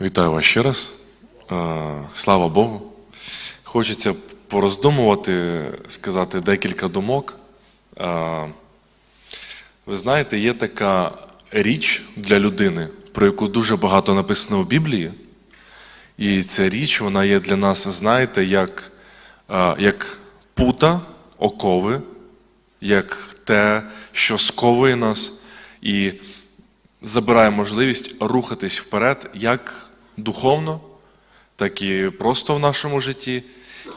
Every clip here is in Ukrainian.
Вітаю вас ще раз. Слава Богу. Хочеться пороздумувати, сказати декілька думок. Ви знаєте, є така річ для людини, про яку дуже багато написано в Біблії. І ця річ, вона є для нас, знаєте, як, як пута, окови, як те, що сковує нас і забирає можливість рухатись вперед як духовно, так і просто в нашому житті.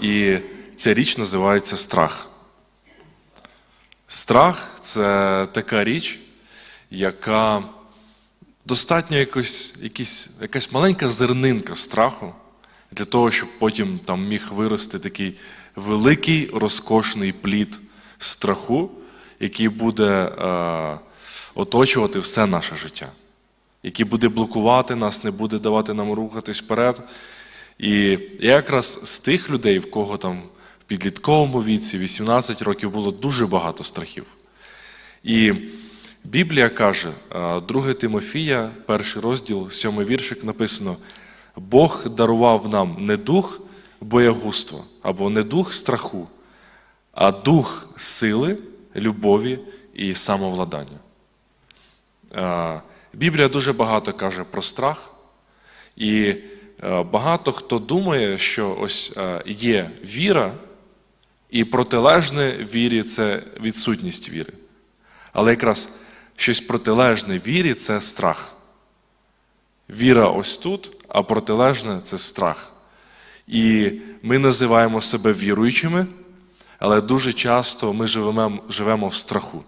І ця річ називається страх. Страх це така річ, яка достатньо якось, якісь, якась маленька зернинка страху для того, щоб потім там міг вирости такий великий розкошний плід страху, який буде е, оточувати все наше життя, який буде блокувати нас, не буде давати нам рухатись вперед. І я якраз з тих людей, в кого там в підлітковому віці, 18 років, було дуже багато страхів. І Біблія каже, 2 Тимофія, перший розділ, сьомий віршик написано: Бог дарував нам не дух боягузтва або не дух страху, а дух сили, любові і самовладання. Біблія дуже багато каже про страх, і е, багато хто думає, що ось е, є віра, і протилежне вірі це відсутність віри. Але якраз щось протилежне вірі це страх. Віра ось тут, а протилежне це страх. І ми називаємо себе віруючими, але дуже часто ми живемо, живемо в страху.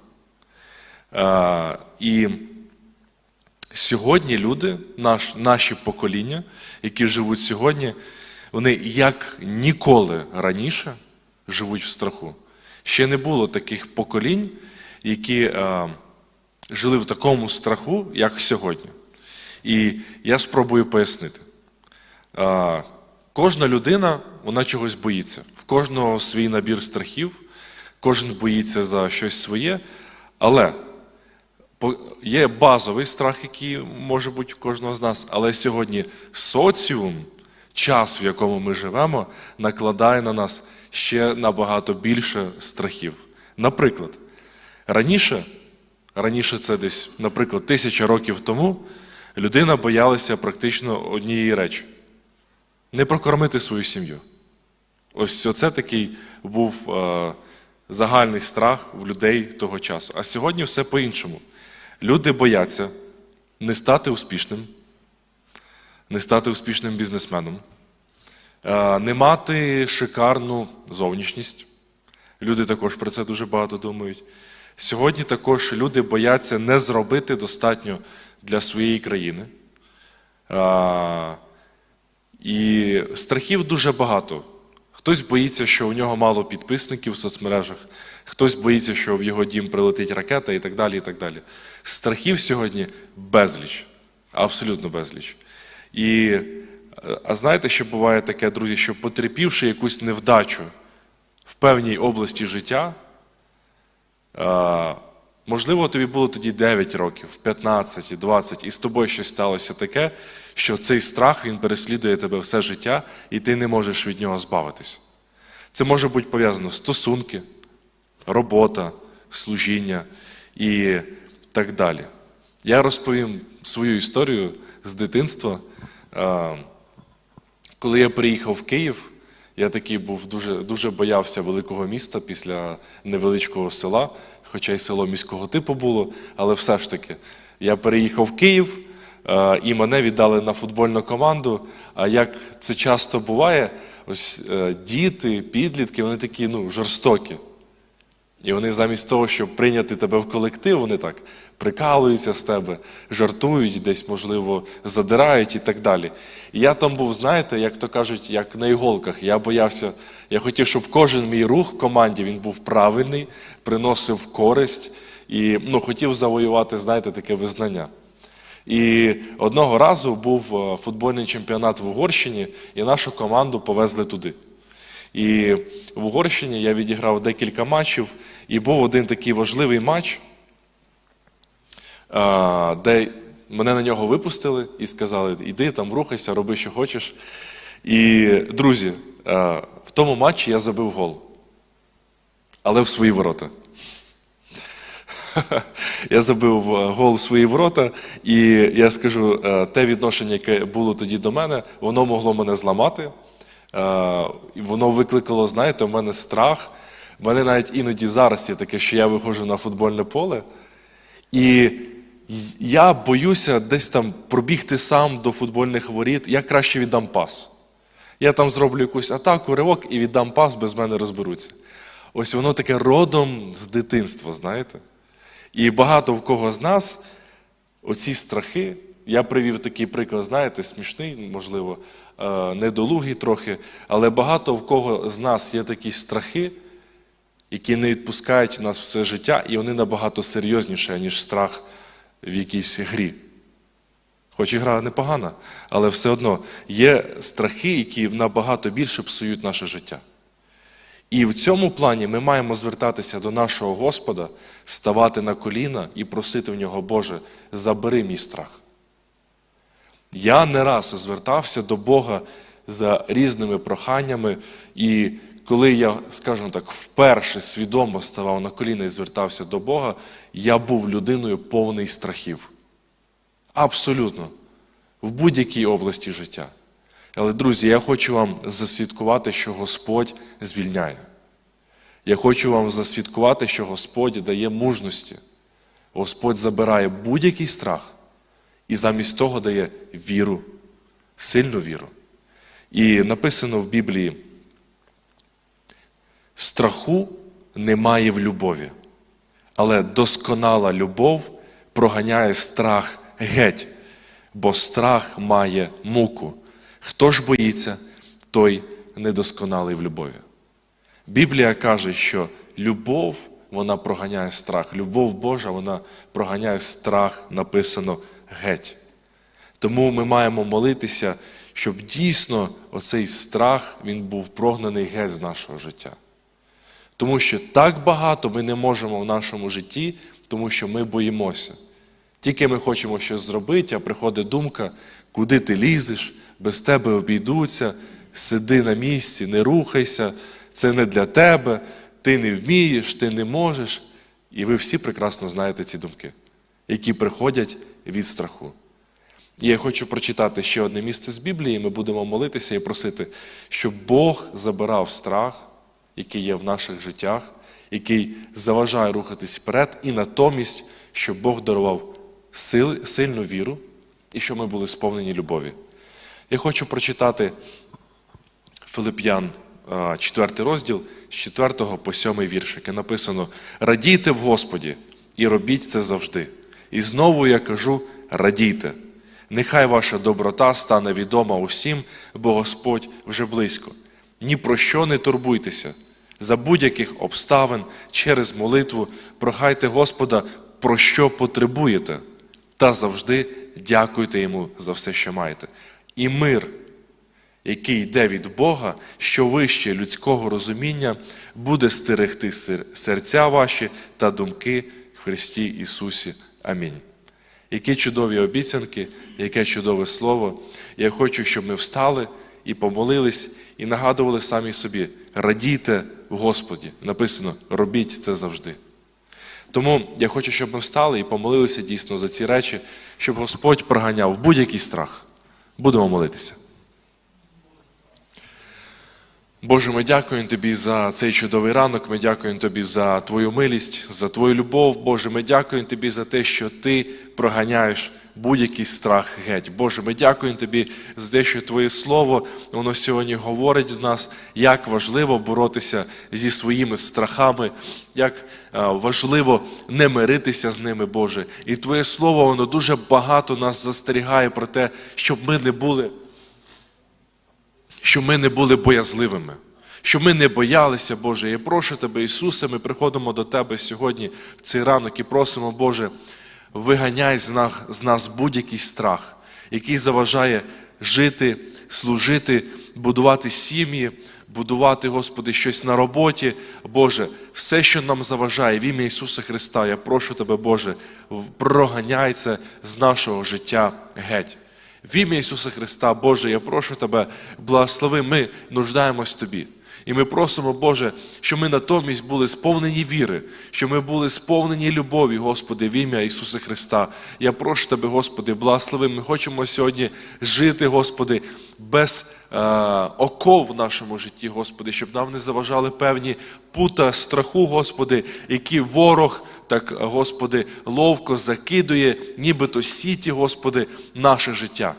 Е, І сьогодні люди, наш, наші покоління, які живуть сьогодні, вони як ніколи раніше живуть в страху. Ще не було таких поколінь, які е, жили в такому страху, як сьогодні. І я спробую пояснити. Е, кожна людина вона чогось боїться. В кожного свій набір страхів, кожен боїться за щось своє, але є базовий страх, який може бути у кожного з нас, але сьогодні соціум, час, в якому ми живемо, накладає на нас ще набагато більше страхів. Наприклад, раніше, раніше це десь, наприклад, тисяча років тому, людина боялася практично однієї речі не прокормити свою сім'ю. Ось це такий був е, загальний страх в людей того часу. А сьогодні все по-іншому. Люди бояться не стати успішним, не стати успішним бізнесменом, е, не мати шикарну зовнішність. Люди також про це дуже багато думають. Сьогодні також люди бояться не зробити достатньо для своєї країни. Е, і страхів дуже багато. Хтось боїться, що у нього мало підписників в соцмережах, хтось боїться, що в його дім прилетить ракета і так далі. і так далі. Страхів сьогодні безліч, абсолютно безліч. І, е, а знаєте, що буває таке, друзі, що потерпівши якусь невдачу в певній області життя, е, можливо, тобі було тоді 9 років, 15, 20, і з тобою щось сталося таке, що цей страх він переслідує тебе все життя, і ти не можеш від нього збавитись. Це може бути пов'язано стосунки, робота, служіння і так далі. Я розповім свою історію з дитинства. Е, Коли я приїхав в Київ, я такий був дуже, дуже боявся великого міста після невеличкого села, хоча й село міського типу було, але все ж таки, я переїхав в Київ е, і мене віддали на футбольну команду. А як це часто буває, ось е, діти, підлітки, вони такі ну, жорстокі. І вони замість того, щоб прийняти тебе в колектив, вони так прикалуються з тебе, жартують, десь, можливо, задирають і так далі. І я там був, знаєте, як то кажуть, як на іголках. Я боявся, я хотів, щоб кожен мій рух в команді він був правильний, приносив користь і ну, хотів завоювати, знаєте, таке визнання. І одного разу був е, футбольний чемпіонат в Угорщині, і нашу команду повезли туди. І в Угорщині я відіграв декілька матчів, і був один такий важливий матч, е, де мене на нього випустили і сказали: іди там, рухайся, роби, що хочеш. І, друзі, е, в тому матчі я забив гол. Але в свої ворота. Я забив е, гол в свої ворота, і я скажу, те відношення, яке було тоді до мене, воно могло мене зламати. Е, Воно викликало, знаєте, в мене страх. В мене навіть іноді зараз є таке, що я виходжу на футбольне поле, і я боюся десь там пробігти сам до футбольних воріт. Я краще віддам пас. Я там зроблю якусь атаку, ривок і віддам пас, без мене розберуться. Ось воно таке родом з дитинства, знаєте? І багато в кого з нас оці страхи, я привів такий приклад, знаєте, смішний, можливо, е, недолугий трохи, але багато в кого з нас є такі страхи, які не відпускають нас все життя, і вони набагато серйозніші, ніж страх в якійсь грі. Хоч і гра непогана, але все одно є страхи, які набагато більше псують наше життя. І в цьому плані ми маємо звертатися до нашого Господа, ставати на коліна і просити в нього, Боже, забери мій страх. Я не раз звертався до Бога за різними проханнями, і коли я, скажімо так, вперше свідомо ставав на коліна і звертався до Бога, я був людиною повний страхів. Абсолютно. В будь-якій області життя. Але, друзі, я хочу вам засвідкувати, що Господь звільняє. Я хочу вам засвідкувати, що Господь дає мужності. Господь забирає будь-який страх і замість того дає віру, сильну віру. І написано в Біблії: страху немає в любові, але досконала любов проганяє страх геть, бо страх має муку. Хто ж боїться, той недосконалий в любові. Біблія каже, що любов вона проганяє страх. Любов Божа вона проганяє страх, написано геть. Тому ми маємо молитися, щоб дійсно оцей страх він був прогнаний геть з нашого життя. Тому що так багато ми не можемо в нашому житті, тому що ми боїмося. Тільки ми хочемо щось зробити, а приходить думка, куди ти лізеш, без тебе обійдуться, сиди на місці, не рухайся, це не для тебе, ти не вмієш, ти не можеш. І ви всі прекрасно знаєте ці думки, які приходять від страху. І я хочу прочитати ще одне місце з Біблії, ми будемо молитися і просити, щоб Бог забирав страх, який є в наших життях, який заважає рухатись вперед, і натомість, щоб Бог дарував сил, сильну віру і щоб ми були сповнені любові. Я хочу прочитати Филип'ян, 4 розділ з 4 по 7 вірш, яке написано: Радійте в Господі і робіть це завжди. І знову я кажу: радійте. Нехай ваша доброта стане відома усім, бо Господь вже близько. Ні про що не турбуйтеся. За будь-яких обставин через молитву прохайте Господа, про що потребуєте, та завжди дякуйте Йому за все, що маєте. І мир, який йде від Бога, що вище людського розуміння, буде стерегти серця ваші та думки в Христі Ісусі. Амінь. Які чудові обіцянки, яке чудове слово. Я хочу, щоб ми встали і помолились, і нагадували самі собі: радійте в Господі. Написано, робіть це завжди. Тому я хочу, щоб ми встали і помолилися дійсно за ці речі, щоб Господь проганяв будь-який страх. Будемо молитися. Боже, ми дякуємо Тобі за цей чудовий ранок. Ми дякуємо Тобі за Твою милість, за Твою любов. Боже, ми дякуємо Тобі за те, що Ти проганяєш будь-який страх геть. Боже, ми дякуємо Тобі за те, що Твоє Слово, воно сьогодні говорить до нас, як важливо боротися зі своїми страхами, як важливо не миритися з ними, Боже. І Твоє Слово, воно дуже багато нас застерігає про те, щоб ми не були щоб ми не були боязливими, щоб ми не боялися, Боже. Я прошу Тебе, Ісусе, ми приходимо до Тебе сьогодні в цей ранок і просимо, Боже, виганяй з нас, будь-який страх, який заважає жити, служити будувати сім'ї, будувати, Господи, щось на роботі. Боже, все, що нам заважає, в ім'я Ісуса Христа, я прошу Тебе, Боже, проганяй це з нашого життя геть. В ім'я Ісуса Христа, Боже, я прошу Тебе, благослови, ми нуждаємось Тобі. І ми просимо, Боже, щоб ми натомість були сповнені віри, щоб ми були сповнені любові, Господи, в ім'я Ісуса Христа. Я прошу Тебе, Господи, благослови. Ми хочемо сьогодні жити, Господи, без е, оков в нашому житті, Господи, щоб нам не заважали певні пута страху, Господи, які ворог, так, Господи, ловко закидує, нібито сіті, Господи, наше життя.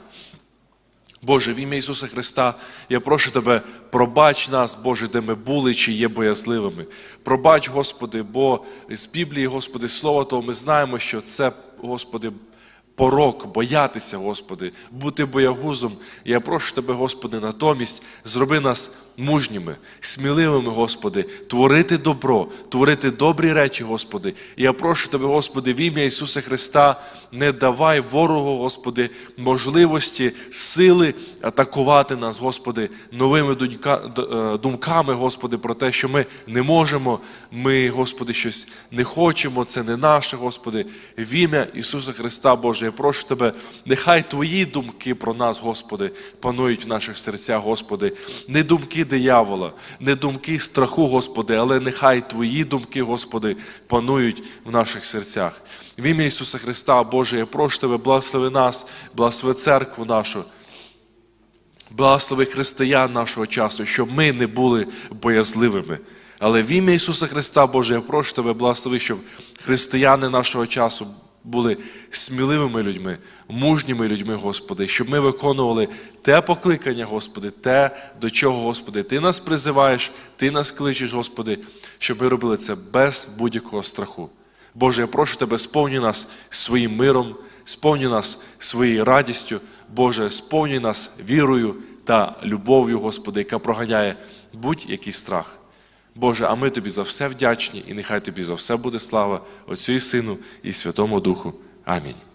Боже, в ім'я Ісуса Христа, я прошу Тебе, пробач нас, Боже, де ми були чи є боязливими. Пробач, Господи, бо з Біблії, Господи, Слово того, ми знаємо, що це, Господи, порок, боятися, Господи, бути боягузом. Я прошу Тебе, Господи, натомість зроби нас мужніми, сміливими, Господи, творити добро, творити добрі речі, Господи. І я прошу Тебе, Господи, в ім'я Ісуса Христа, не давай ворогу, Господи, можливості, сили атакувати нас, Господи, новими е, думками, Господи, про те, що ми не можемо, ми, Господи, щось не хочемо, це не наше, Господи. В ім'я Ісуса Христа, Боже, я прошу Тебе, нехай Твої думки про нас, Господи, панують в наших серцях, Господи. Не диявола, не думки страху, Господи, але нехай Твої думки, Господи, панують в наших серцях. В ім'я Ісуса Христа, Боже, я прошу Тебе, благослови нас, благослови церкву нашу. Благослови християн нашого часу, щоб ми не були боязливими. Але в ім'я Ісуса Христа, Боже, я прошу Тебе, благослови, щоб християни нашого часу були сміливими людьми, мужніми людьми, Господи, щоб ми виконували те покликання, Господи, те, до чого, Господи, Ти нас призиваєш, Ти нас кличеш, Господи, щоб ми робили це без будь-якого страху. Боже, я прошу Тебе, сповні нас своїм миром, сповні нас своєю радістю, Боже, сповні нас вірою та любов'ю, Господи, яка проганяє будь-який страх. Боже, а ми Тобі за все вдячні, і нехай Тобі за все буде слава Отцю і Сину і Святому Духу. Амінь.